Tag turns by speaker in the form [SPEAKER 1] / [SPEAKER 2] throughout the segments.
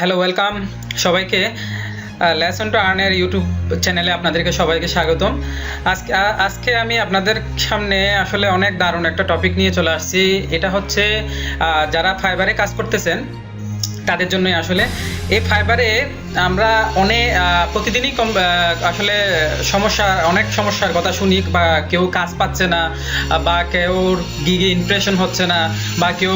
[SPEAKER 1] Hello welcome সবাইকে। Lesson to আর্নের YouTube চ্যানেলে আপনাদেরকে সবাইকে স্বাগতম। আজকে আজকে আমি আপনাদের সামনে আসলে অনেক দারুণ একটা টপিক নিয়ে চলে আসছি। এটা হচ্ছে যারা ফাইবারে কাজ করতেছেন, তাদের জন্যই আসলে। এই ফাইবারে আমরা অনেক প্রতিদিনই কম আসলে সমস্যা, অনেক সমস্যার কথা শুনি, বা কেউ কাজ পাচ্ছে না, বা কেউ গিগে ইমপ্রেশন হচ্ছে না, বা কেউ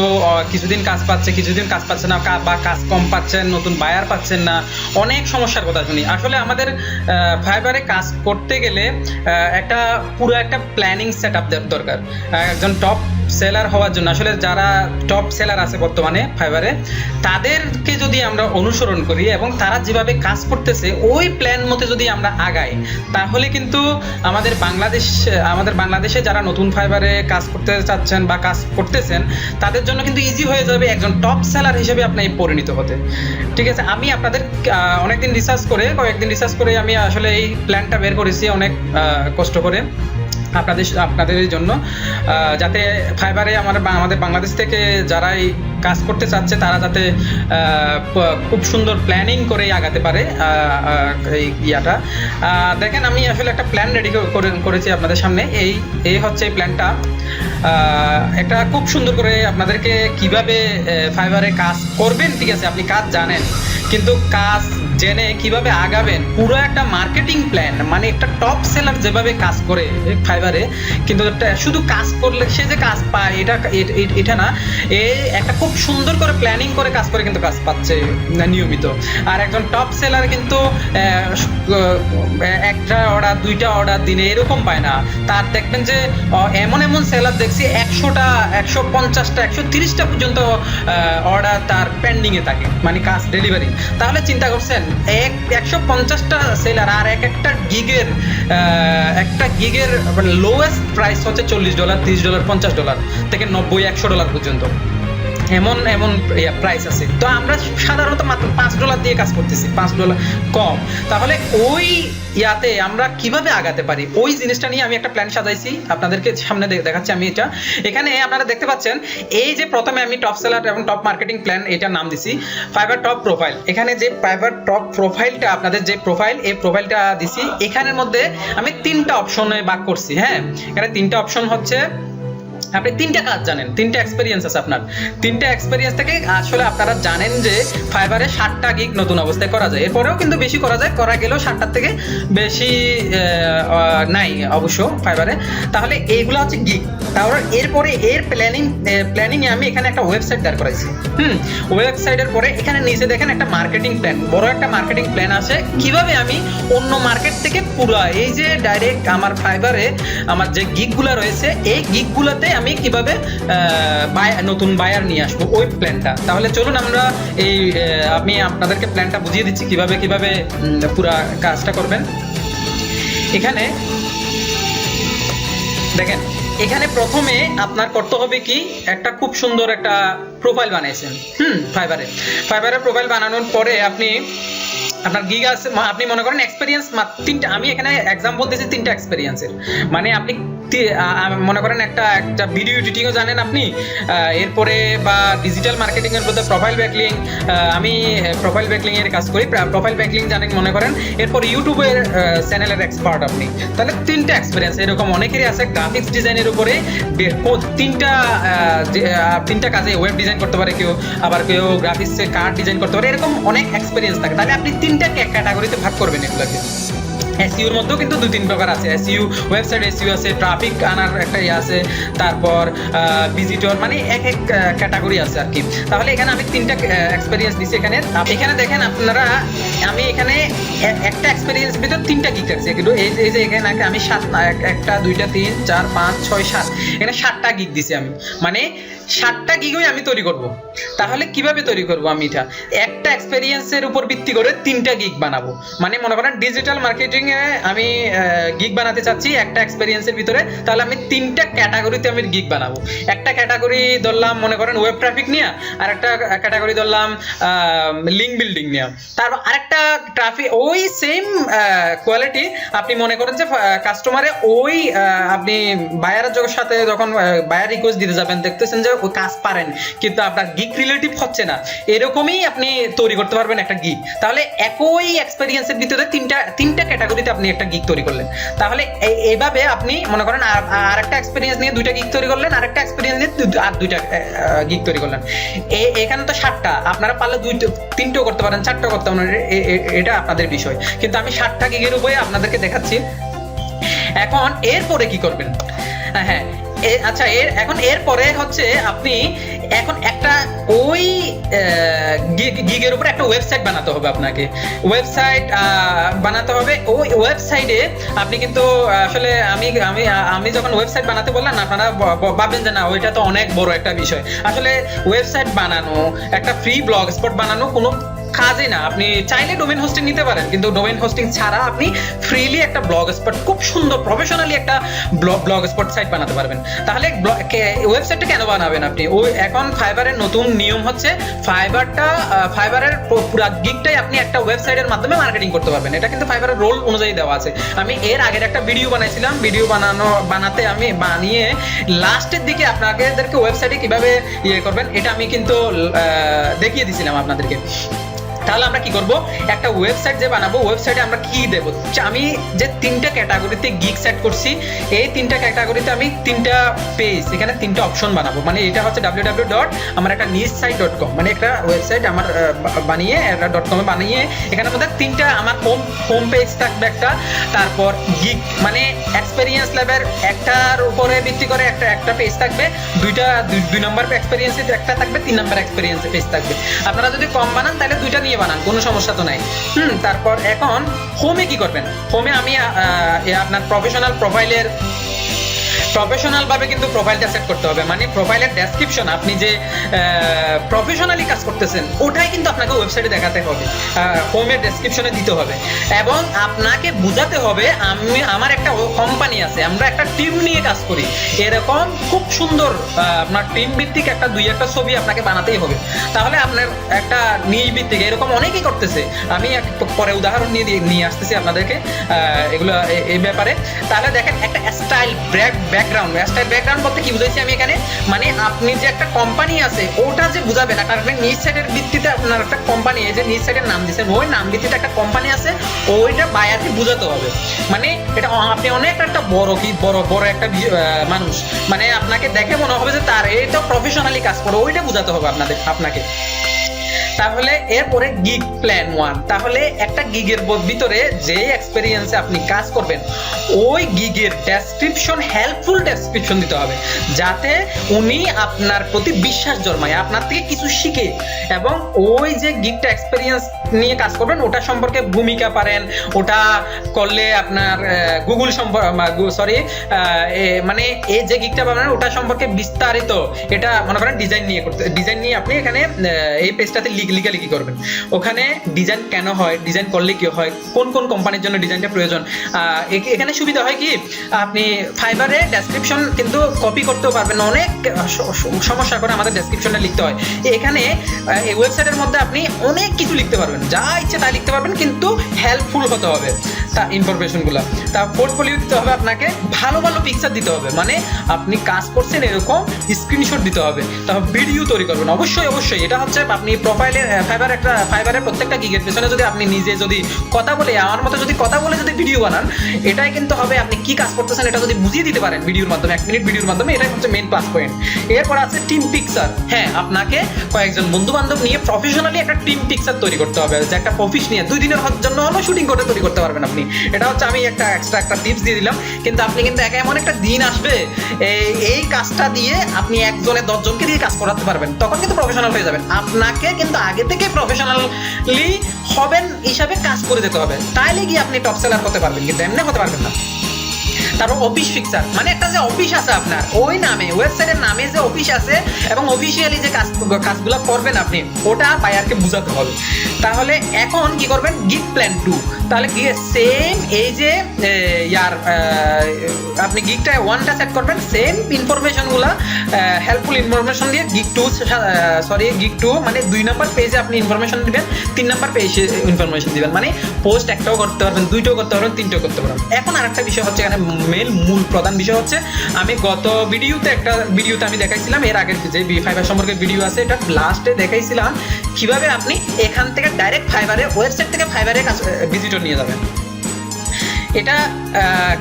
[SPEAKER 1] কিছুদিন কাজ পাচ্ছে, কিছুদিন কাজ পাচ্ছে না বা কাজ কম পাচ্ছেন, নতুন বায়ার পাচ্ছেন না, অনেক সমস্যার কথা শুনি। আসলে আমাদের ফাইবারে কাজ করতে গেলে একটা পুরো একটা প্ল্যানিং সেট আপ দরকার। একজন টপ সেলার হওয়ার জন্য, আসলে যারা টপ সেলার আছে বর্তমানে ফাইবারে তাদেরকে যদি আমরা অনুসরণ করি এবং তারা যেভাবে কাজ করতেছে, ওই প্ল্যান মতে যদি আমরা আগাই, তাহলে কিন্তু আমাদের বাংলাদেশ, আমাদের বাংলাদেশে যারা নতুন ফাইবারে কাজ করতে চাচ্ছেন বা কাজ করতেছেন, তাদের জন্য কিন্তু ইজি হয়ে যাবে একজন টপ সেলার হিসেবে আপনি পরিণত হতে। ঠিক আছে, আমি আপনাদের অনেকদিন রিসার্চ করে, কয়েকদিন রিসার্চ করে আমি আসলে এই প্ল্যানটা বের করেছি, অনেক কষ্ট করে। আপনাদের আপনাদের জন্য। যাতে ফাইবারে আমার আমাদের বাংলাদেশ থেকে যারা এই কাজ করতে চাচ্ছে, তারা যাতে খুব সুন্দর প্ল্যানিং করে আগাতে পারে এই ইয়াটা। দেখেন, আমি আসলে একটা প্ল্যান রেডি করেছি আপনাদের সামনে। এই এই হচ্ছে এই প্ল্যানটা একটা খুব সুন্দর করে আপনাদেরকে কীভাবে ফাইবারে কাজ করবেন, ঠিক আছে, আপনি কাজ জানেন। কিন্তু কাজ জেনে কীভাবে আগাবেন, পুরো একটা মার্কেটিং প্ল্যান মানে একটা টপ সেলার যেভাবে কাজ করে ফাইবারে কিন্তু একটা শুধু কাজ করলে, সে যে কাজ পায়, এটা এটা না, এ একটা খুব সুন্দর করে প্ল্যানিং করে কাজ করে কিন্তু কাজ পাচ্ছে নিয়মিত। আর একজন টপ সেলার কিন্তু একটা অর্ডার দুইটা অর্ডার দিনে এরকম পায় না। তার দেখবেন যে এমন এমন সেলার দেখছি একশোটা, একশো পঞ্চাশটা, একশো তিরিশটা পর্যন্ত অর্ডার তার পেন্ডিংয়ে থাকে মানে কাজ ডেলিভারি তাহলে চিন্তা করছেন এক একশো পঞ্চাশটা সেলার আর এক একটা গিগের একটা গিগের লোয়েস্ট প্রাইস হচ্ছে চল্লিশ ডলার তিরিশ ডলার পঞ্চাশ ডলার থেকে নব্বই, একশো ডলার পর্যন্ত। এমন এমন প্রাইস আছে। তো আমরা সাধারণত মাত্র পাঁচ ডলার দিয়ে কাজ করতেছি, পাঁচ ডলার কম। তাহলে ওই ইয়াতে আমরা কীভাবে আগাতে পারি? ওই জিনিসটা নিয়ে আমি একটা প্ল্যান সাজাইছি। আপনাদেরকে সামনে দেখাচ্ছি আমি এটা। এখানে আপনারা দেখতে পাচ্ছেন, এই যে প্রথমে আমি টপ সেলার এবং টপ মার্কেটিং প্ল্যান এটার নাম দিছি ফাইবার টপ প্রোফাইল এখানে যে ফাইবার টপ প্রোফাইলটা আপনাদের যে প্রোফাইল এই প্রোফাইলটা দিছি, এখানের মধ্যে আমি তিনটা অপশনে ভাগ করছি হ্যাঁ? এখানে তিনটা অপশন হচ্ছে আপনি তিনটা কাজ জানেন, তিনটা এক্সপিরিয়েন্স আছে আপনার। তিনটা এক্সপিরিয়েন্স থেকে আসলে আপনারা জানেন যে ফাইবারে ষাটটা গিগ নতুন অবস্থায় করা যায়। এরপরেও কিন্তু বেশি করা যায়, করা গেলেও ষাটটার থেকে বেশি নাই অবশ্য ফাইবারে তাহলে এইগুলো হচ্ছে গিগ তারপর এরপরে এর প্ল্যানিং প্ল্যানিং আমি এখানে একটা ওয়েবসাইট দাঁড় করাইছি। হুম ওয়েবসাইটের পরে এখানে নিচে দেখেন একটা মার্কেটিং প্ল্যান বড় একটা মার্কেটিং প্ল্যান আছে। কীভাবে আমি অন্য মার্কেট থেকে পুরো, এই যে ডাইরেক্ট আমার ফাইবারে আমার যে গিগগুলো রয়েছে, এই গিগগুলোতে আমি কীভাবে নতুন বায়ার নিয়ে আসব ওই প্ল্যানটা তাহলে চলুন আমরা এই আমি আপনাদেরকে প্ল্যানটা বুঝিয়ে দিচ্ছি কীভাবে কীভাবে পুরা কাজটা করবেন। এখানে, দেখেন, এখানে প্রথমে আপনার করতে হবে কি, একটা খুব সুন্দর একটা প্রোফাইল বানাইছেন। হুম ফাইবারে ফাইবারে প্রোফাইল বানানোর পরে আপনি, আপনার গিগ আছে, আপনি মনে করেন এক্সপিরিয়েন্স তিনটা আমি এখানে এক্সাম্পল দিয়েছি তিনটা এক্সপিরিয়েন্সের মানে আপনি মনে করেন একটা একটা ভিডিও এডিটিংও জানেন আপনি? এরপরে বা ডিজিটাল মার্কেটিং এর মধ্যে প্রোফাইল ব্যাকলিং আমি প্রোফাইল ব্যাকলিং এর কাজ করি প্রোফাইল ব্যাকলিং জানেন মনে করেন? এরপর ইউটিউবের চ্যানেলের এক্সপার্ট আপনি। তাহলে তিনটা এক্সপিরিয়েন্স এরকম অনেকেরই আছে গ্রাফিক্স ডিজাইনের উপরে তিনটা তিনটা কাজে ওয়েব ডিজাইন করতে পারে কেউ, আবার কেউ গ্রাফিক্সে কার্ড ডিজাইন করতে পারে, এরকম অনেক এক্সপিরিয়েন্স থাকে। তাহলে আপনি তিনটা ক্যাটাগরিতে ভাগ করবেন এগুলোকে। এসইউর মধ্যেও কিন্তু দুই তিন প্রকার আছে। এসইউ ওয়েবসাইট এসইউ আছে ট্রাফিক আনার একটা ইয়ে আছে, তারপর ভিজিটর মানে এক এক ক্যাটাগরি আছে আর কি। তাহলে এখানে আমি তিনটা এক্সপিরিয়েন্স দিচ্ছি এখানে। এখানে দেখেন আপনারা, আমি এখানে একটা এক্সপিরিয়েন্স ভিতর তিনটা গিগ রাখছি কিন্তু এই যে- এই যে এখানে আমি সাত একটা, দুইটা, তিন, চার, পাঁচ, ছয়, সাত, এখানে সাতটা গিগ দিছি আমি। মানে সাতটা গিগই আমি তৈরি করব। তাহলে কীভাবে তৈরি করব আমি এটা? একটা এক্সপেরিয়েন্সের উপর ভিত্তি করে তিনটা গিগ বানাবো। মানে মনে করেন ডিজিটাল মার্কেটিং এ আমি গিগ বানাতে চাচ্ছি, একটা এক্সপেরিয়েন্সের ভিতরে, তাহলে আমি তিনটা ক্যাটাগরিতে আমি গিগ বানাবো। একটা ক্যাটাগরি ধরলাম, মনে করেন ওয়েব ট্রাফিক নিয়ে, আর একটা ক্যাটাগরি ধরলাম লিঙ্ক বিল্ডিং নিয়ে। তারপর আরেকটা ট্রাফিক ওই সেম কোয়ালিটি আপনি মনে করেন যে কাস্টমারে ওই আপনি বায়ারের সাথে যখন বায়ার রিকোয়েস্ট দিতে যাবেন, দেখতেছেন যে কাজ পারেন, কিন্তু আপনার গিক রিলেটিভ হচ্ছে না। এরকমই আপনি তৈরি করতে পারবেন একটা গিক তাহলে একই এক্সপেরিয়েন্সের ভিতরে তিনটা তিনটা ক্যাটাগরিতে আপনি একটা গিক তৈরি করলেন। তাহলে এইভাবে আপনি মনে করেন আর একটা এক্সপিরিয়েন্স নিয়ে দুইটা গিক তৈরি করলেন আর একটা এক্সপিরিয়েন্স নিয়ে আর দুইটা গিক তৈরি করলেন। এখানে তো সাতটা। আপনারা পারলে দুইটা, তিনটেও করতে পারেন, চারটেও করতে পারেন এটা আপনাদের বিষয়। কিন্তু আমি সাতটা গিগের উপরে আপনাদেরকে দেখাচ্ছি। এখন এরপরে কি করবেন? হ্যাঁ এ- আচ্ছা এর, এখন এরপরে হচ্ছে আপনি এখন একটা ওই গিগের উপর একটা ওয়েবসাইট বানাতে হবে আপনাকে। ওয়েবসাইট বানাতে হবে। ওই ওয়েবসাইটে আপনি কিন্তু আসলে আমি আমি আমি যখন ওয়েবসাইট বানাতে বললাম আপনারা ভাববেন যে না, ওইটা তো অনেক বড় একটা বিষয়। আসলে ওয়েবসাইট বানানো, একটা ফ্রি ব্লগ স্পট বানানো কোনো কাজই না। আপনি চাইলে ডোমেন হোস্টিং নিতে পারেন, কিন্তু ডোমেন হোস্টিং ছাড়া আপনি ফ্রিলি একটা ব্লগ স্পট খুব সুন্দর প্রফেশনালি একটা ব্লগ ব্লগ স্পট সাইট বানাতে পারবেন। তাহলে ওয়েবসাইটটা কেন বানাবেন আপনি? ওই এখন ফাইবারের নতুন নিয়ম হচ্ছে ফাইবারটা ফাইবারের পুরো গিগটাই আপনি একটা ওয়েবসাইটের মাধ্যমে মার্কেটিং করতে পারবেন। এটা কিন্তু ফাইবারের রোল অনুযায়ী দেওয়া আছে। আমি এর আগের একটা ভিডিও বানাইছিলাম। ভিডিও বানানো, বানাতে আমি বানিয়ে লাস্টের দিকে আপনাদেরকে ওয়েবসাইটে কীভাবে ইয়ে করবেন, এটা আমি কিন্তু দেখিয়ে দিছিলাম আপনাদেরকে। তাহলে আমরা কি করব? একটা ওয়েবসাইট যে বানাবো ওয়েবসাইটে আমরা কি দেব? আমি যে তিনটা ক্যাটাগরিতে গিগ সেট করছি, এই তিনটা ক্যাটাগরিতে আমি তিনটা পেজ এখানে তিনটা অপশন বানাবো। মানে এটা হচ্ছে ডাব্লিউ ডাব্লিউ ডট আমার একটা নিউজ সাইট ডট কম মানে একটা ওয়েবসাইট আমার বানিয়ে, একটা ডট কমে বানিয়ে এখানের মধ্যে তিনটা আমার হোম হোম পেজ থাকবে একটা, তারপর গিগ মানে এক্সপেরিয়েন্স লেভেল একটার উপরে ভিত্তি করে একটা একটা পেজ থাকবে, দুইটা, দুই- দুই নম্বর এক্সপেরিয়েন্সে একটা থাকবে, তিন নম্বর এক্সপেরিয়েন্সে পেজ থাকবে। আপনারা যদি কম বানান, তাহলে দুইটা নিয়ে বানান, কোনো সমস্যা তো নাই। হুম, তারপর এখন হোমে কি করবেন? হোমে আমি আপনার প্রফেশনাল প্রোফাইলের প্রফেশনাল ভাবে কিন্তু প্রোফাইলটা সেট করতে হবে। মানে প্রোফাইলের ডেসক্রিপশন আপনি যে প্রফেশনালি কাজ করতেছেন, ওটাই কিন্তু আপনাকে ওয়েবসাইটে দেখাতে হবে। হোমের ডেসক্রিপশনে দিতে হবে। এবং আপনাকে বোঝাতে হবে, আমি, আমার একটা কোম্পানি আছে, আমরা একটা টিম নিয়ে কাজ করি। এরকম খুব সুন্দর আপনার টিম ভিত্তিক একটা দুই একটা ছবি আপনাকে বানাতেই হবে। তাহলে আপনার একটা নিজ ভিত্তিক, এরকম অনেকেই করতেছে। আমি পরে উদাহরণ নিয়ে নিয়ে আসতেছি আপনাদেরকে এগুলো এই ব্যাপারে। তাহলে দেখেন, একটা স্টাইল ব্যাকগ্রাউন্ড স্টাইল ব্যাকগ্রাউন্ড বলতে কি বুঝাইছি আমি এখানে? মানে আপনি যে একটা কোম্পানি আছে, ওটা যে বুঝাবে একটা আপনি নিজ সাইডের ভিত্তিতে আপনার একটা কোম্পানি এই যে নিজ সাইডের নাম দিচ্ছেন ওই নাম ভিত্তিতে একটা কোম্পানি আছে, ওইটা বায়ারকে বুঝাতে হবে। মানে এটা আপনি অনেক একটা বড় কি, বড় বড় একটা মানুষ। মানে আপনাকে দেখে মনে হবে যে তার এই তো প্রফেশনালি কাজ করে, ওইটা বুঝাতে হবে আপনাদের, আপনাকে। তাহলে এরপরে গিগ প্ল্যান ওয়ান তাহলে একটা গিগের ভিতরে যে এক্সপেরিয়েন্সে আপনি কাজ করবেন, ওই গিগের ডেসক্রিপশন হেল্পফুল ডেসক্রিপশন দিতে হবে, যাতে উনি আপনার প্রতি বিশ্বাস জন্মায়, আপনার থেকে কিছু শিখে, এবং ওই যে গিগটা এক্সপেরিয়েন্স নিয়ে কাজ করবেন, ওটা সম্পর্কে ভূমিকা পারেন, ওটা করলে আপনার গুগল সম্পর্কে সরি মানে এই যে গিগটা বানাবেন ওটা সম্পর্কে বিস্তারিত, এটা মনে করেন ডিজাইন নিয়ে করতে ডিজাইন নিয়ে আপনি এখানে এই পেজটাতে লিখালিখি করবেন? ওখানে ডিজাইন কেন হয় ডিজাইন করলে কি হয়, কোন কোন কোম্পানির জন্য ডিজাইনটা প্রয়োজন? এখানে সুবিধা হয় কি, আপনি ফাইবারে ডেসক্রিপশন কিন্তু কপি করতেও পারবেন, অনেক সমস্যা করে আমাদের ডেসক্রিপশনে লিখতে হয়। এখানে এই ওয়েবসাইটের মধ্যে আপনি অনেক কিছু লিখতে পারবেন, যা ইচ্ছে তাই লিখতে পারবেন, কিন্তু হেল্পফুল হতে হবে, তা ইনফরমেশনগুলো তা পোর্টফোলিও দিতে হবে আপনাকে, ভালো ভালো পিকচার দিতে হবে মানে আপনি কাজ করছেন এরকম স্ক্রিনশট দিতে হবে তারপর ভিডিও তৈরি করবেন। অবশ্যই অবশ্যই, এটা হচ্ছে আপনি প্রোফাইলে ফাইবার একটা ফাইবারের প্রত্যেকটা গিগের পেছনে যদি আপনি নিজে যদি কথা বলে, আমার মতো যদি কথা বলে যদি ভিডিও বানান, এটাই কিন্তু হবে আপনি কি কাজ করতেছেন এটা যদি বুঝিয়ে দিতে পারেন ভিডিওর মাধ্যমে, এক মিনিট ভিডিওর মাধ্যমে, এটাই হচ্ছে মেন প্লাস পয়েন্ট এরপর আছে টিম পিকচার হ্যাঁ আপনাকে কয়েকজন বন্ধু বান্ধব নিয়ে প্রফেশনালি একটা টিম পিকচার তৈরি করতে হবে। যে একটা অফিস নিয়ে দুই দিনের জন্য হলো শুটিং করে তৈরি করতে পারবেন আপনি। এটা হচ্ছে আমি একটা এক্সট্রা একটা টিপস দিয়ে দিলাম। কিন্তু আপনি কিন্তু একা এমন একটা দিন আসবে এই এই কাজটা দিয়ে আপনি একজনে দশজনকে দিয়ে কাজ করাতে পারবেন। তখন কিন্তু প্রফেশনাল হয়ে যাবেন। আপনাকে কিন্তু আগে থেকে প্রফেশনালি হবেন হিসাবে কাজ করে যেতে হবে। তাইলে গিয়ে আপনি টপ সেলার হতে পারবেন, কিন্তু এমনি হতে পারবেন না। তারপর অফিস ফিক্সার মানে একটা যে অফিস আছে আপনার, ওই নামে ওয়েবসাইটের নামে যে অফিস আছে, এবং অফিসিয়ালি যে কাজ কাজগুলো করবেন আপনি, ওটা বায়ারকে বুঝাতে হবে। তাহলে এখন কি করবেন? গিগ প্ল্যান টু তাহলে গিয়ে সেম এই যে ইয়ার আপনি গিগটা ওয়ানটা সেট করবেন সেম ইনফরমেশনগুলো হেল্পফুল ইনফরমেশন দিয়ে gig two sorry gig two মানে দুই নম্বর পেজে আপনি ইনফরমেশন দিবেন, তিন নম্বর পেজে ইনফরমেশন দিবেন। মানে পোস্ট একটাও করতে পারবেন, দুইটাও করতে পারবেন, তিনটাও করতে পারবেন। এখন আরেকটা বিষয় হচ্ছে এখানে মেল মূল প্রধান বিষয় হচ্ছে, আমি গত ভিডিওতে একটা ভিডিওতে আমি দেখাইছিলাম, এর আগের যে ফাইবার সম্পর্কে ভিডিও আছে, এটা লাস্টে দেখাইছিলাম, কীভাবে আপনি এখান থেকে ডাইরেক্ট ফাইবারে ওয়েবসাইট থেকে ফাইবারে ভিজিটর নিয়ে যাবেন। এটা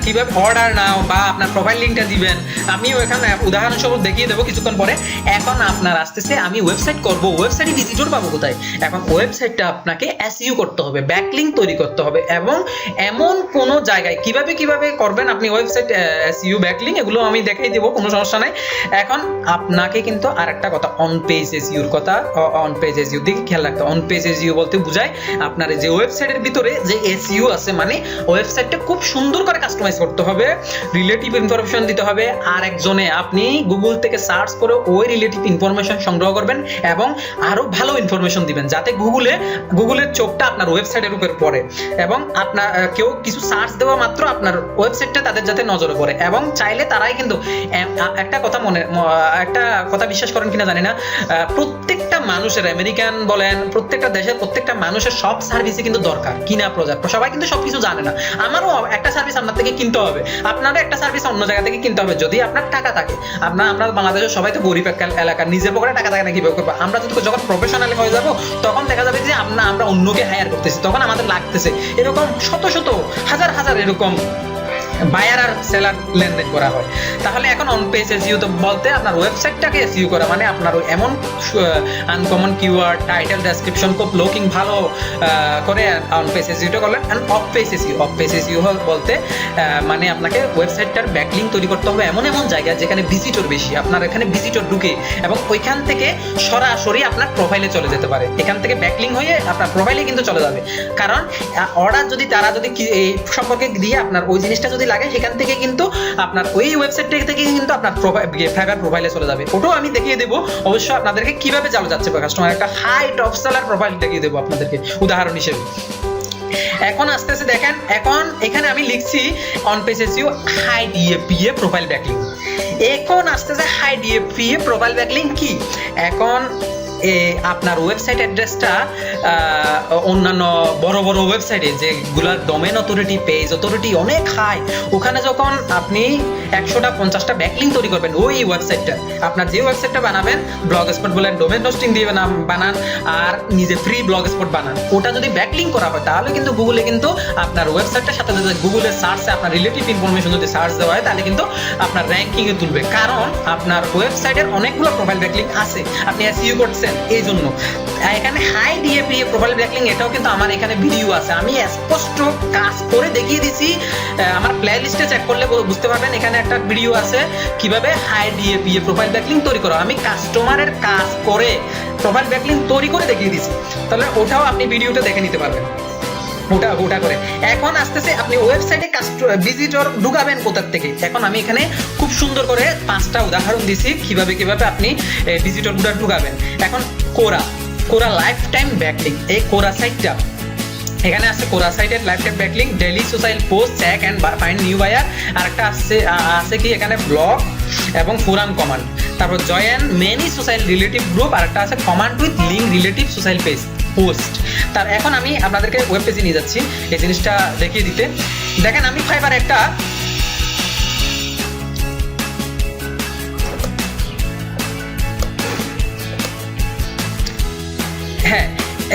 [SPEAKER 1] কীভাবে অর্ডার নাও বা আপনার প্রোফাইল লিঙ্কটা দিবেন আমি ওখানে উদাহরণস্বরূপ দেখিয়ে দেবো কিছুক্ষণ পরে। এখন আপনার আসতেছে, আমি ওয়েবসাইট করব ওয়েবসাইটে ভিজিটর পাবো কোথায়? এখন ওয়েবসাইটটা আপনাকে এসইউ করতে হবে ব্যাকলিঙ্ক তৈরি করতে হবে এবং এমন কোনো জায়গায়, কীভাবে কীভাবে করবেন আপনি ওয়েবসাইট এসইউ ব্যাকলিঙ্ক এগুলো আমি দেখাই দেবো, কোনো সমস্যা নাই। এখন আপনাকে কিন্তু আরেকটা কথা অন পেজ এসইউর কথা অন পেজ এসইউ দিকে খেয়াল রাখতে অন পেজ এসইউ বলতে বোঝায়, আপনার যে ওয়েবসাইটের ভিতরে যে এসইউ আছে মানে ওয়েবসাইটটা খুব সুন্দর করে কাস্টমাইজ করতে হবে রিলেটিভ ইনফরমেশন দিতে হবে, আর একজনে আপনি গুগল থেকে সার্চ করে ওই রিলেটিভ ইনফরমেশন সংগ্রহ করবেন এবং আরও ভালো ইনফরমেশন দিবেন, যাতে গুগলে গুগলের চোখটা আপনার ওয়েবসাইটের উপর পড়ে এবং আপনার কেউ কিছু সার্চ দেওয়া মাত্র আপনার ওয়েবসাইটটা তাদের যাতে নজরে পড়ে এবং চাইলে তারাই কিন্তু একটা কথা মনে একটা কথা বিশ্বাস করেন কিনা জানি না প্রত্যেকটা মানুষের আমেরিকান বলেন, প্রত্যেকটা দেশের প্রত্যেকটা মানুষের সব সার্ভিসই কিন্তু দরকার, কিনা প্রজেক্ট সবাই কিন্তু সবকিছু জানে না। আমারও একটা সার্ভিস আপনার থেকে কিনতে হবে। আপনারও একটা সার্ভিস অন্য জায়গা থেকে কিনতে হবে, যদি আপনার টাকা থাকে। আপনার আমরা বাংলাদেশের সবাই তো গরিব এলাকা, নিজের পকেটে টাকা থাকে না কীভাবে করব? আমরা যদি যখন প্রফেশনাল হয়ে যাব, তখন দেখা যাবে যে আমরা আমরা অন্যকে হায়ার করতেছি, তখন আমাদের লাগতেছে। এরকম শত শত, হাজার হাজার এরকম বায়ার আর সেলার লেনদেন করা হয়। তাহলে এখন অন পেজ এসইউ তো বলতে আপনার ওয়েবসাইটটাকে এসইউ করা মানে আপনার এমন আনকমন কিওয়ার্ড টাইটেল ডেসক্রিপশন খুব লোকিং ভালো করে অন পেজ এসইউটা করলেন। And off page SEO off page SEO বলতে মানে আপনাকে ওয়েবসাইটটার ব্যাকলিং তৈরি করতে হবে এমন এমন জায়গা যেখানে ভিজিটর বেশি, আপনার এখানে ভিজিটর ঢুকে এবং ওইখান থেকে সরাসরি আপনার প্রোফাইলে চলে যেতে পারে। এখান থেকে ব্যাকলিং হয়ে আপনার প্রোফাইলে কিন্তু চলে যাবে। কারণ অর্ডার যদি তারা যদি এই সম্পর্কে দিয়ে আপনার ওই জিনিসটা যদি লাগে, সেখান থেকে কিন্তু আপনার ওই ওয়েবসাইট থেকে কিন্তু আপনার ফাইবার প্রোফাইলে চলে যাবে। ওটাও আমি দেখিয়ে দেবো। অবশ্য আপনাদেরকে কীভাবে চালু যাচ্ছে কাস্টমার একটা হাই টপ সেলার প্রোফাইল দেখিয়ে দেবো আপনাদেরকে, উদাহরণ হিসেবে। এখন আস্তে আস্তে দেখেন, এখন এখানে আমি লিখছি on page SEO high DA PA profile backlink এখন আস্তে আস্তে হাই ডিএপিএ প্রোফাইল ব্যাকলিং কি? এখন আপনার ওয়েবসাইট অ্যাড্রেসটা অন্যান্য বড় বড় ওয়েবসাইটে যেগুলোর ডোমেন অথরিটি পেজ অথরিটি অনেক হাই ওখানে যখন আপনি একশোটা, পঞ্চাশটা ব্যাকলিং তৈরি করবেন, ওই ওয়েবসাইটটা আপনার যে ওয়েবসাইটটা বানাবেন ব্লগ স্পট বলেন ডোমেন হোস্টিং দিয়ে বানান- আর নিজে ফ্রি ব্লগ স্পট বানান, ওটা যদি ব্যাকলিং করা হয়, তাহলে কিন্তু গুগলে কিন্তু আপনার ওয়েবসাইটটার সাথে সাথে গুগলের সার্চে আপনার রিলেটিভ ইনফরমেশন যদি সার্চ দেওয়া হয়, তাহলে কিন্তু আপনার র্যাঙ্কিংয়ে তুলবে। কারণ আপনার ওয়েবসাইটের অনেকগুলো প্রোফাইল ব্যাকলিং আছে। আপনি এসইউ করছেন এই জন্য। এখানে হাই ডিএপি প্রোফাইল ব্যাকলিং এটাও কিন্তু আমার এখানে ভিডিও আছে। আমি স্পষ্ট কাজ করে দেখিয়ে দিছি। আমার প্লে লিস্টে চেক করলে বুঝতে পারবেন, এখানে একটা ভিডিও আছে। কীভাবে হাই ডিএপি প্রোফাইল ব্যাকলিং তৈরি করা। আমি কাস্টমারের কাজ করে প্রোফাইল ব্যাকলিং তৈরি করে দেখিয়ে দিছি। তাহলে ওটাও আপনি ভিডিওটা দেখে নিতে পারবেন। ওটা ওটা করে। এখন আসতেছে আপনি ওয়েবসাইটে ভিজিটর ঢুকাবেন কোথার থেকে? এখন আমি এখানে খুব সুন্দর করে পাঁচটা উদাহরণ দিছি, কীভাবে কীভাবে আপনি ভিজিটরগুলো ঢুকাবেন। এখন Quora Quora life time backlink এই কোরা সাইটটা এখানে আছে কোরা সাইটের life time backlink daily social post check and find new buyer আর একটা আছে আছে কি এখানে ব্লগ এবং ফোরাম কমান্ড তারপর join many social relative group আর একটা আছে comment with link relative social page post তার এখন আমি আপনাদেরকে ওয়েব পেজে নিয়ে যাচ্ছি। এই জিনিসটা দেখিয়ে দিতে। দেখেন, আমি ফাইবার একটা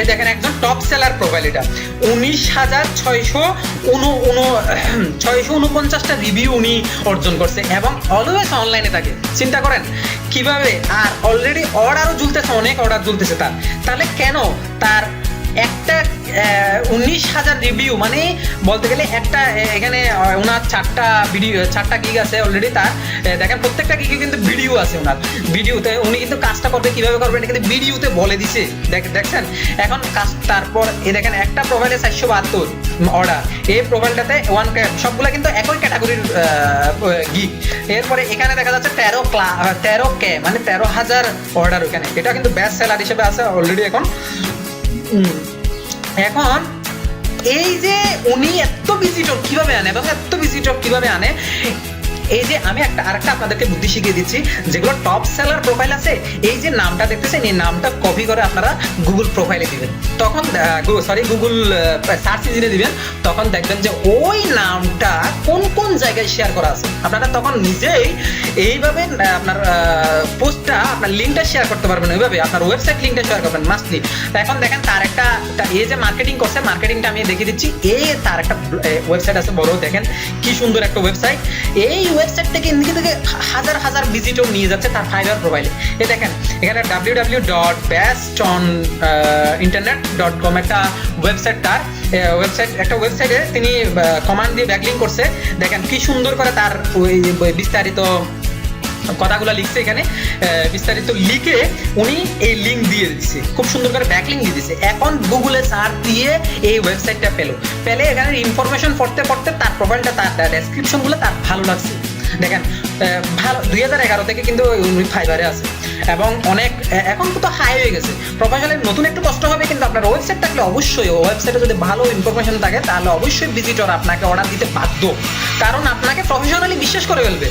[SPEAKER 1] এই দেখেন একজন টপ সেলার প্রোফাইল এটা উনিশ হাজার ছয়শো উনো ছয়শো উনপঞ্চাশটা রিভিউ উনি অর্জন করছে এবং অলওয়েজ অনলাইনে থাকে। চিন্তা করেন, কীভাবে? আর অলরেডি অর্ডারও জুলতেছে অনেক অর্ডার জুলতেছে তার। তাহলে কেন তার একটা উনিশ হাজার রিভিউ মানে বলতে গেলে একটা এখানে ওনার চারটা ভিডিও চারটা গিগ আছে অলরেডি তার। দেখেন প্রত্যেকটা গিগে কিন্তু ভিডিও আছে ওনার। ভিডিওতে উনি কিন্তু কাজটা করবে, কীভাবে করবেন এটা কিন্তু ভিডিওতে বলে দিছে। দেখ, দেখছেন? এখন কাজ, তারপর, এ দেখেন, একটা প্রোফাইলে চারশো বাহাত্তর অর্ডার এই প্রোফাইলটাতে ওয়ান সবগুলো কিন্তু একই ক্যাটাগরির গিগ এরপরে এখানে দেখা যাচ্ছে তেরো ক্লা তেরো কে মানে তেরো হাজার অর্ডার ওখানে। এটা কিন্তু বেস্ট সেলার হিসেবে আছে অলরেডি এখন। এখন এই যে উনি এত ভিজিটর কীভাবে আনে এবং এত ভিজিটর কীভাবে আনে এই যে আমি একটা, আরেকটা আপনাদেরকে বুদ্ধি শিখিয়ে দিচ্ছি, যেগুলো টপ সেলার প্রোফাইল আছে, এই যে নামটা দেখতেছেন, এই নামটা কপি করে আপনারা গুগল প্রোফাইলে দিবেন। তখন সরি গুগল সার্চ ইঞ্জিনে দিবেন, তখন দেখবেন যে ওই নামটা কোন কোন জায়গায় শেয়ার করা আছে। আপনারা তখন নিজেই এইভাবে আপনার পোস্টটা, আপনার লিঙ্কটা শেয়ার করতে পারবেন ওইভাবে, আপনার ওয়েবসাইট লিঙ্কটা শেয়ার করবেন মাস্টলি এখন দেখেন তার একটা এই যে মার্কেটিং করছে মার্কেটিংটা আমি দেখিয়ে দিচ্ছি, এই তার একটা ওয়েবসাইট আছে, বড় দেখেন, কি সুন্দর একটা ওয়েবসাইট এই ওয়েবসাইট থেকে এদিকে থেকে হাজার হাজার ভিজিটর নিয়ে যাচ্ছে তার ফাইবার প্রোফাইলে এই দেখেন, এখানে W W dot best on internet dot com একটা ওয়েবসাইট তার ওয়েবসাইট একটা ওয়েবসাইটে তিনি কমান্ড দিয়ে ব্যাকলিং করছে। দেখেন কি সুন্দর করে তার ওই বিস্তারিত কথাগুলো লিখছে এখানে। বিস্তারিত লিখে উনি এই লিঙ্ক দিয়ে দিচ্ছে। খুব সুন্দর করে ব্যাকলিং দিয়ে দিচ্ছে। এখন গুগলে সার্চ দিয়ে এই ওয়েবসাইটটা পেল। পেলে এখানে ইনফরমেশন পড়তে পড়তে তার প্রোফাইলটা তার ডেসক্রিপশনগুলো তার ভালো লাগছে। দেখেন ভালো, দুই হাজার এগারো থেকে কিন্তু ইউনিট ফাইবারে আছে। এবং অনেক এখন তো হাই হয়ে গেছে। প্রফেশনাল নতুন একটু কষ্ট হবে, কিন্তু আপনার ওয়েবসাইট থাকলে অবশ্যই ওয়েবসাইটে যদি ভালো ইনফরমেশন থাকে, তাহলে অবশ্যই ভিজিটর আপনাকে অর্ডার দিতে বাধ্য। কারণ আপনাকে প্রফেশনালি বিশ্বাস করে ফেলবে।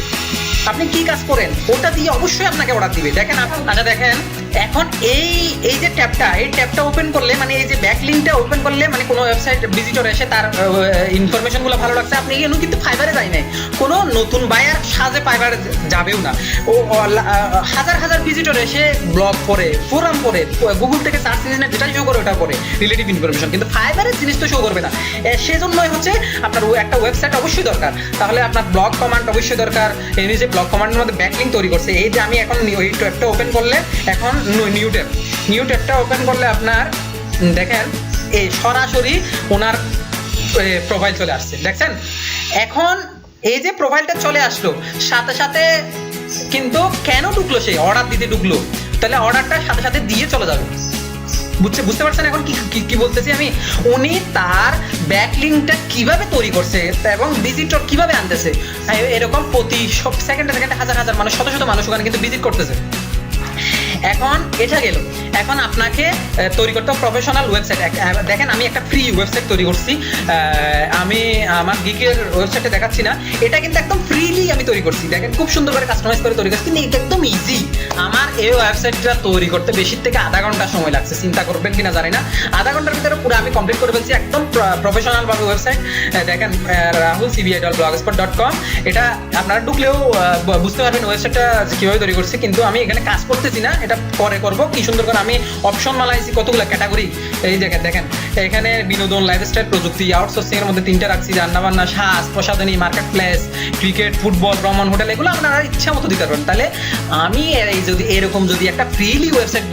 [SPEAKER 1] আপনি কি কাজ করেন, ওটা দিয়ে অবশ্যই আপনাকে অর্ডার দিবে। দেখেন আপনি আচ্ছা দেখেন এখন এই এই যে ট্যাবটা, এই ট্যাবটা ওপেন করলে মানে এই যে ব্যাক লিঙ্কটা ওপেন করলে মানে কোনো ওয়েবসাইট ভিজিটর এসে তার ইনফরমেশনগুলো ভালো লাগছে। আপনি এখানে কিন্তু ফাইবারে যাই নাই। কোনো নতুন বায়ার সাজে ফাইবারে যাবেও না। ও হাজার হাজার ভিজিটর এসে ব্লগ পড়ে ফোরাম পড়ে গুগল থেকে সার্চ ইঞ্জিনে যেটা শো করে, ওটা পড়ে রিলেটিভ ইনফরমেশন কিন্তু ফাইবারের জিনিস তো শো করবে না। সেজন্যই হচ্ছে আপনার একটা ওয়েবসাইট অবশ্যই দরকার। তাহলে আপনার ব্লগ কমান্ড অবশ্যই দরকার। এই যে ব্লগ কমান্ডের মধ্যে ব্যাকলিং তৈরি করছে। এই যে আমি এখন ওই ট্যাবটা ওপেন করলে, এখন নিউ ট্যাব নিউ ট্যাবটা ওপেন করলে আপনার দেখেন, এই সরাসরি ওনার প্রোফাইল চলে আসছে। দেখছেন? এখন এই যে প্রোফাইলটা চলে আসলো, সাথে সাথে কিন্তু কেন ঢুকলো সে? অর্ডার দিতে ঢুকলো। তাহলে অর্ডারটা সাথে সাথে দিয়ে চলে যাবে। বুঝছে বুঝতে পারছেন এখন কি কি- কি বলতেছি আমি? উনি তার ব্যাকলিংটা কীভাবে তৈরি করছে এবং ভিজিটর কীভাবে আনতেছে? এরকম প্রতি সব সেকেন্ডে সেকেন্ডে হাজার হাজার মানুষ, শত শত মানুষ ওখানে কিন্তু ভিজিট করতেছে। এখন এটা গেল। এখন আপনাকে তৈরি করতে প্রফেশনাল ওয়েবসাইট দেখেন আমি একটা ফ্রি ওয়েবসাইট তৈরি করছি। আমি আমার গিকের ওয়েবসাইটে দেখাচ্ছি না। এটা কিন্তু একদম ফ্রিলি আমি তৈরি করছি। দেখেন খুব সুন্দর করে কাস্টমাইজ করে তৈরি করছি। কিন্তু এটা একদম ইজি আমার এই ওয়েবসাইটটা তৈরি করতে বেশি থেকে আধা ঘণ্টা সময় লাগছে। চিন্তা করবেন কিনা জানি না। আধা ঘণ্টার ভিতরে পুরো আমি কমপ্লিট করে ফেলছি একদম প্রফেশনাল ভাবে ওয়েবসাইট দেখেন Rahul CBI dot Blogspot dot com এটা আপনারা ঢুকলেও বুঝতে পারবেন ওয়েবসাইটটা কীভাবে তৈরি করছি। কিন্তু আমি এখানে কাজ করতেছি না। এটা পরে করব। কি সুন্দর করে আমি অপশন মালাইছি কতগুলো ক্যাটাগরি এই দেখেন দেখেন। এখানে বিনোদন লাইফস্টাইল প্রযুক্তি আউটসোর্সিং এর মধ্যে তিনটা রাখছি, রান্নাবান্না, সাজ, প্রসাধনী মার্কেট প্লেস ক্রিকেট ফুটবল ভ্রমণ হোটেল এগুলো আপনারা ইচ্ছা মতো দিতে পারবেন। তাহলে আমি এই যদি, এরকম যদি একটা ফ্রিলি ওয়েবসাইট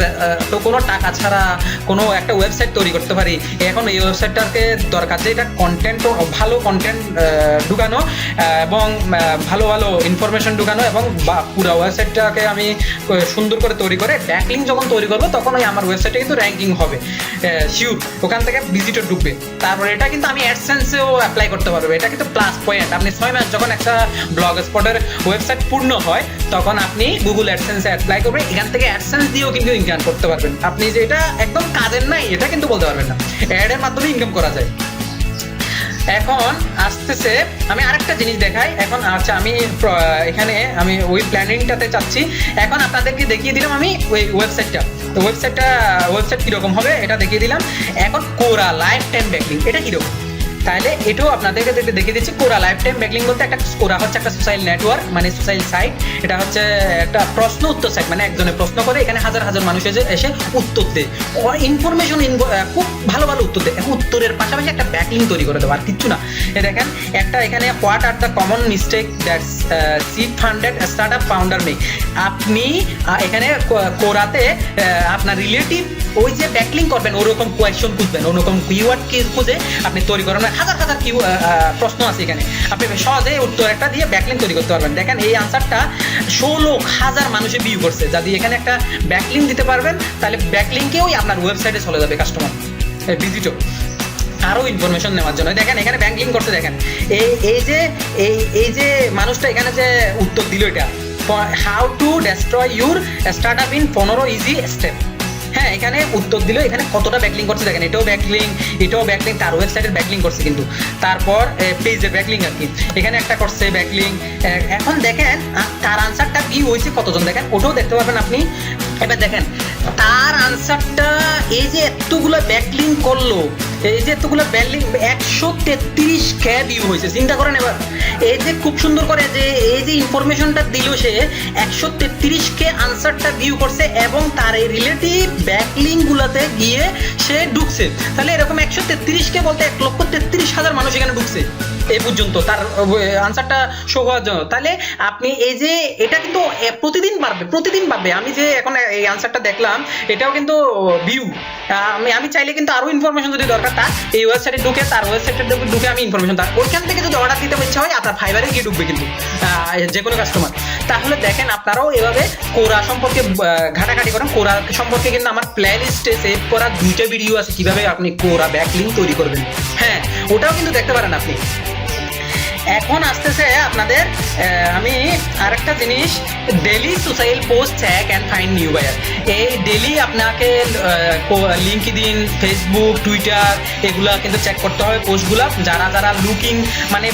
[SPEAKER 1] তো কোনো টাকা ছাড়া কোনো একটা ওয়েবসাইট তৈরি করতে পারি, এখন এই ওয়েবসাইটটাকে দরকার যে এটা কন্টেন্ট ভালো কন্টেন্ট ঢুকানো এবং ভালো ভালো ইনফরমেশন ঢুকানো এবং পুরো ওয়েবসাইটটাকে আমি সুন্দর করে তৈরি করে ব্যাকলিং যখন তৈরি করব, তখন ওই আমার ওয়েবসাইটে কিন্তু র্যাঙ্কিং হবে। শিওর ওখান থেকে ভিজিটর ঢুকবে। তারপরে এটা কিন্তু আমি অ্যাডসেন্সেও অ্যাপ্লাই করতে পারব। এটা কিন্তু প্লাস পয়েন্ট আপনি ছয় মাস যখন একটা ব্লগ স্পটের ওয়েবসাইট পূর্ণ হয়, তখন আপনি গুগল অ্যাডসেন্সে অ্যাপ্লাই করবেন। এখান থেকে অ্যাডসেন্স দিয়েও কিন্তু ইনকাম করতে পারবেন। আপনি যে এটা একদম কাজের নাই, এটা কিন্তু বলতে পারবেন না। অ্যাডের মাধ্যমে ইনকাম করা যায়। এখন আসতেছে, আমি আরেকটা জিনিস দেখাই। এখন আচ্ছা আমি এখানে আমি ওই প্ল্যানিংটাতে চাচ্ছি। এখন আপনাদেরকে দেখিয়ে দিলাম আমি ওই ওয়েবসাইটটা। তো ওয়েবসাইটটা, ওয়েবসাইট কীরকম হবে, এটা দেখিয়ে দিলাম। এখন কোরা, লাইফ টাইম ব্যাঙ্কিং এটা কীরকম? তাহলে এটাও আপনাদেরকে দেখিয়ে দিচ্ছি, কোরা লাইফ টাইম ব্যাকলিং বলতে একটা কোরা হচ্ছে একটা সোশ্যাল নেটওয়ার্ক মানে সোশ্যাল সাইট এটা হচ্ছে একটা প্রশ্ন উত্তর সাইট মানে একজনে প্রশ্ন করে, এখানে হাজার হাজার মানুষ এসে উত্তর দেয়। ইনফরমেশন খুব ভালো ভালো উত্তর দেয়। উত্তরের পাশাপাশি একটা ব্যাকলিং তৈরি করে দেবো, আর কিচ্ছু না। এ দেখেন, একটা এখানে what are the common mistake that seed funded startup founder make আপনি এখানে কোরাতে আপনার রিলেটিভ ওই যে ব্যাকলিং করবেন, ওরকম কোয়েশ্চন খুঁজবেন, ওরকম কিওয়ার্ড খুঁজে আপনি তৈরি করেন। হাজার হাজার কি প্রশ্ন আছে এখানে। আপনি সহজে উত্তর একটা দিয়ে ব্যাকলিং তৈরি করতে পারবেন। দেখেন, এই আনসারটা ষোলো হাজার মানুষে ভিউ করছে। যদি এখানে একটা ব্যাকলিং দিতে পারবেন, তাহলে ব্যাকলিংকেওই আপনার ওয়েবসাইটে চলে যাবে কাস্টমার ভিজিটর আরও ইনফরমেশন নেওয়ার জন্য। দেখেন, এখানে ব্যাংকিং করতে দেখেন। এই এই যে, এই এই যে মানুষটা এখানে যে উত্তর দিল এটা how to destroy your startup in পনেরো ইজি স্টেপ হ্যাঁ এখানে উত্তর দিল এখানে কতটা ব্যাকলিং করছে দেখেন, এটাও ব্যাকলিং এটাও ব্যাকলিং তার ওয়েবসাইটের ব্যাকলিং করছে কিন্তু। তারপর পেজের ব্যাকলিং আর কি। এখানে একটা করছে ব্যাকলিং এখন দেখেন তার আনসারটা কি হয়েছে কতজন? দেখেন, ওটাও দেখতে পারবেন আপনি। এবার দেখেন, তার আনসারটা এই যে এতগুলো ব্যাকলিং করল এই যে এতগুলো ব্যালিং একশো তেত্রিশ কে ভিউ হয়েছে, চিন্তা করেন এবার। এই যে খুব সুন্দর করে যে এই যে ইনফরমেশনটা দিল সে, একশো তেত্রিশ কে আনসারটা ভিউ করছে এবং তার এই রিলেটিভ ব্যাকলিং গুলাতে গিয়ে সে ঢুকছে। তাহলে এরকম একশো তেত্রিশ কে বলতে এক লক্ষ তেত্রিশ হাজার মানুষ এখানে ঢুকছে। এই পর্যন্ত, তার আনসারটা শো হওয়ার জন্য। তাহলে আপনি এই যে, এটা কিন্তু প্রতিদিন বাড়বে প্রতিদিন বাড়বে। আমি যে এখন এই আনসারটা দেখলাম, এটাও কিন্তু ভিউ আমি আমি চাইলে কিন্তু আরও ইনফরমেশন যদি দরকার তার, এই ওয়েবসাইটে ঢুকে, তার ওয়েবসাইটে ঢুকে আমি ইনফরমেশন তার। ওইখান থেকে যদি অর্ডার দিতে ইচ্ছা হয় আপনার ফাইবারে গিয়ে ঢুকবে কিন্তু যে কোনো কাস্টমার তাহলে দেখেন, আপনারাও এভাবে কোরা সম্পর্কে ঘাটাঘাটি করেন। কোরা সম্পর্কে কিন্তু আমার প্লে লিস্টে সেভ করা দুইটা ভিডিও আছে, কীভাবে আপনি কোরা ব্যাকলিঙ্ক তৈরি করবেন। হ্যাঁ ওটাও কিন্তু দেখতে পারেন আপনি। এখন আসতেছে আপনাদের আমি আরেকটা জিনিস daily social post check and find new buyer এই ডেলি আপনাকে লিঙ্ক দিন ফেসবুক টুইটার এগুলা কিন্তু চেক করতে হবে পোস্টগুলো যারা যারা লুকিং মানে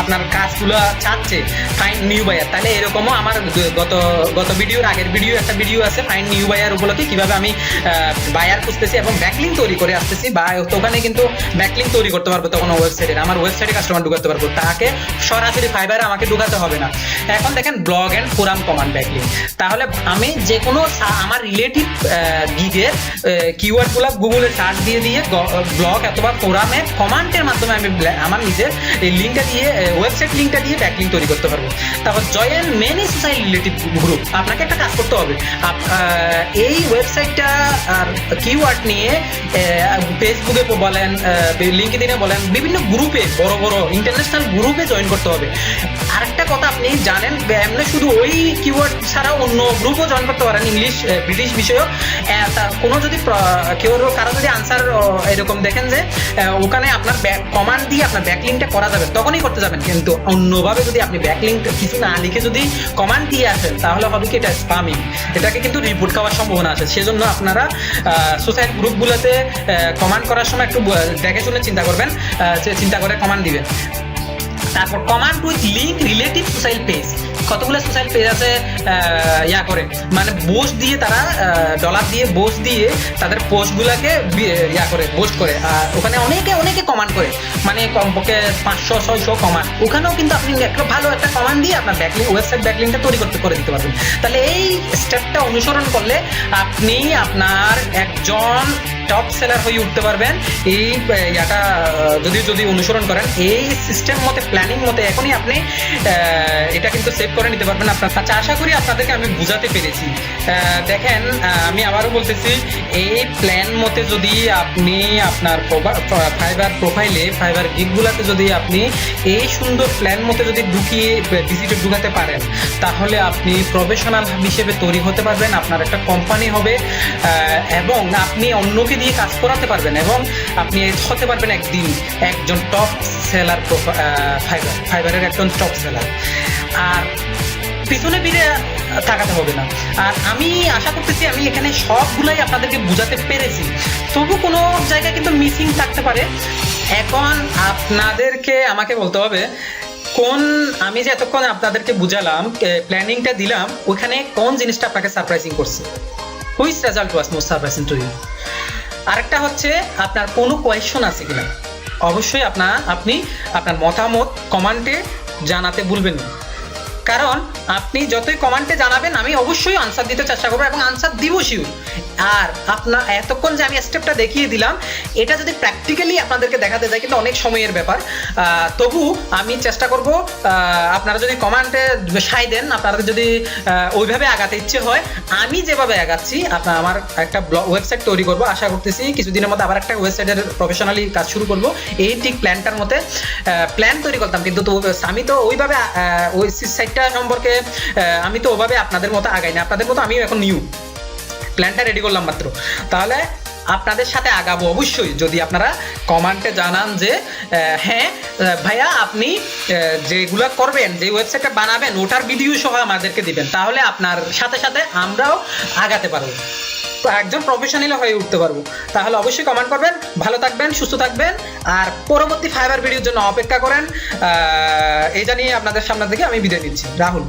[SPEAKER 1] আপনার কাজগুলো চাচ্ছে ফাইন্ড নিউ বায়ার তাহলে এরকমও আমার গত গত ভিডিওর আগের ভিডিও একটা ভিডিও আছে ফাইন্ড নিউ বায়ার উপলক্ষে কীভাবে আমি বায়ার খুঁজতেছি এবং ব্যাকলিং তৈরি করে আসতেছি। বা ওখানে কিন্তু ব্যাকলিং তৈরি করতে পারব তখন ওয়েবসাইটে আমার ওয়েবসাইটে কাস্টমার ঢুকাতে পারব। তাকে সরাসরি ফাইবারে আমাকে ঢুকাতে হবে না। এখন দেখেন blog and forum comment backlink তাহলে আমি যে কোনো আমার রিলেটিভ গিগের কিওয়ার্ডগুলো গুগলে সার্চ দিয়ে দিয়ে ব্লগ অথবা ফোরামে কমান্ডের মাধ্যমে আমি আমার নিজের এই লিঙ্কটা দিয়ে ওয়েবসাইট লিঙ্কটা দিয়ে ব্যাকলিং তৈরি করতে পারব। তারপর join many society relative group আপনাকে একটা কাজ করতে হবে। এই ওয়েবসাইটটা কিওয়ার্ড নিয়ে ফেসবুকে বলেন লিঙ্কে দিনে বলেন, বিভিন্ন গ্রুপে বড় বড় ইন্টারন্যাশনাল গ্রুপে জয়েন করতে হবে। আরেকটা কথা আপনি জানেন, এমনি শুধু ওই কিওয়ার্ড ছাড়া অন্য গ্রুপও জয়েন করতে পারেন ইংলিশ ব্রিটিশ বিষয়ও। তা- কোনো যদি কেউ কারও যদি আনসার এরকম দেখেন যে ওখানে আপনার কমান্ড দিয়ে আপনার ব্যাকলিংটা করা যাবে, তখনই করতে যাবেন। কিন্তু অন্যভাবে যদি আপনি ব্যাকলিং কিছু না লিখে যদি কমান্ড দিয়ে আসেন, তাহলে হবে কি এটা স্পামিং এটাকে কিন্তু রিপোর্ট খাওয়ার সম্ভাবনা আছে। সেজন্য আপনারা সোসাইটি গ্রুপগুলোতে কমান্ড করার সময় একটু দেখে শুনে চিন্তা করবেন চিন্তা করে কমান্ড দিবেন তারপর comment with link relative social page কতগুলো সোশ্যাল পেজ আছে ইয়া করে। মানে বোস দিয়ে তারা ডলার দিয়ে বোস দিয়ে তাদের পোস্টগুলোকে ইয়া করে বোস্ট করে। আর ওখানে অনেকে অনেকে কমান্ড করে। মানে কমপক্ষে পাঁচশো, ছয়শো কমান্ড ওখানেও কিন্তু আপনি একটা ভালো একটা কমান্ড দিয়ে আপনার ব্যাকলিং ওয়েবসাইট ব্যাকলিংটা তৈরি করতে, করে দিতে পারবেন। তাহলে এই স্টেপটা অনুসরণ করলে আপনি আপনার একজন টপ সেলার হয়ে উঠতে পারবেন। এই ইয়াটা যদি যদি অনুসরণ করেন, এই সিস্টেম মতে প্ল্যানিং মতে এখনই আপনি এটা কিন্তু সেভ করে নিতে পারবেন আপনার আচ্ছা আশা করি আপনাদেরকে আমি বুঝাতে পেরেছি। দেখেন আমি আবারও বলতেছি, এই প্ল্যান মতে যদি আপনি আপনার ফাইবার প্রোফাইলে ফাইবার গিগগুলাতে যদি আপনি এই সুন্দর প্ল্যান মতে যদি ঢুকিয়ে ডিজিটে ঢুকাতে পারেন, তাহলে আপনি প্রফেশনাল হিসেবে তৈরি হতে পারবেন, আপনার একটা কোম্পানি হবে এবং আপনি অন্যকে দিয়ে কাজ করাতে পারবেন, এবং আপনি হতে পারবেন একদিন একজন টপ সেলার ফাইবার ফাইবারের একজন টপ সেলার আর পিছনে ফিরে তাকাতে হবে না। আর আমি আশা করতেছি, আমি এখানে সবগুলাই আপনাদেরকে বুঝাতে পেরেছি। তবু কোনো জায়গায় কিন্তু মিসিং থাকতে পারে। এখন আপনাদেরকে আমাকে বলতে হবে, কোন আমি যে এতক্ষণ আপনাদেরকে বুঝালাম প্ল্যানিংটা দিলাম ওখানে কোন জিনিসটা আপনাকে সারপ্রাইজিং করছে? Which result was most surprising to you আরেকটা হচ্ছে, আপনার কোনো কোয়েশন আছে কিনা? অবশ্যই আপনার, আপনি আপনার মতামত কমান্টে জানাতে ভুলবেন না। কারণ আপনি যতই কমেন্টে জানাবেন, আমি অবশ্যই আনসার দিতে চেষ্টা করব এবং আনসার দিব শিওর আর আপনার এতক্ষণ যে আমি স্টেপটা দেখিয়ে দিলাম, এটা যদি প্র্যাকটিক্যালি আপনাদেরকে দেখাতে যায়, কিন্তু অনেক সময়ের ব্যাপার। তবু আমি চেষ্টা করব আপনারা যদি কমেন্টে সাই দেন, আপনাদের যদি ওইভাবে আগাতে ইচ্ছে হয়, আমি যেভাবে আগাচ্ছি আপনার আমার একটা ব্লগ ওয়েবসাইট তৈরি করব, আশা করতেছি কিছুদিনের মধ্যে আবার একটা ওয়েবসাইটের প্রফেশনালি কাজ শুরু করব। এই ঠিক প্ল্যানটার মধ্যে প্ল্যান তৈরি করতাম, কিন্তু তো, আমি তো ওইভাবে ওই সাইটটা সম্পর্কে আমি তো ওভাবে আপনাদের মতো আগাই না আপনাদের মতো আমিও এখন নিউ প্ল্যানটা রেডি করলাম মাত্র। তাহলে আপনাদের সাথে আগাবো অবশ্যই। যদি আপনারা কমেন্টে জানান যে হ্যাঁ ভাইয়া আপনি যেগুলো করবেন, যে ওয়েবসাইটটা বানাবেন, ওটার ভিডিও সহ আমাদেরকে দিবেন। তাহলে আপনার সাথে সাথে আমরাও আগাতে পারব। একজন প্রফেশনাল হয়ে উঠতে পারব। তাহলে অবশ্যই কমেন্ট করবেন। ভালো থাকবেন, সুস্থ থাকবেন। আর পরবর্তী ফাইবার ভিডিওর জন্য অপেক্ষা করেন। এই জানিয়ে আপনাদের সামনে থেকে আমি বিদায় নিচ্ছি। রাহুল।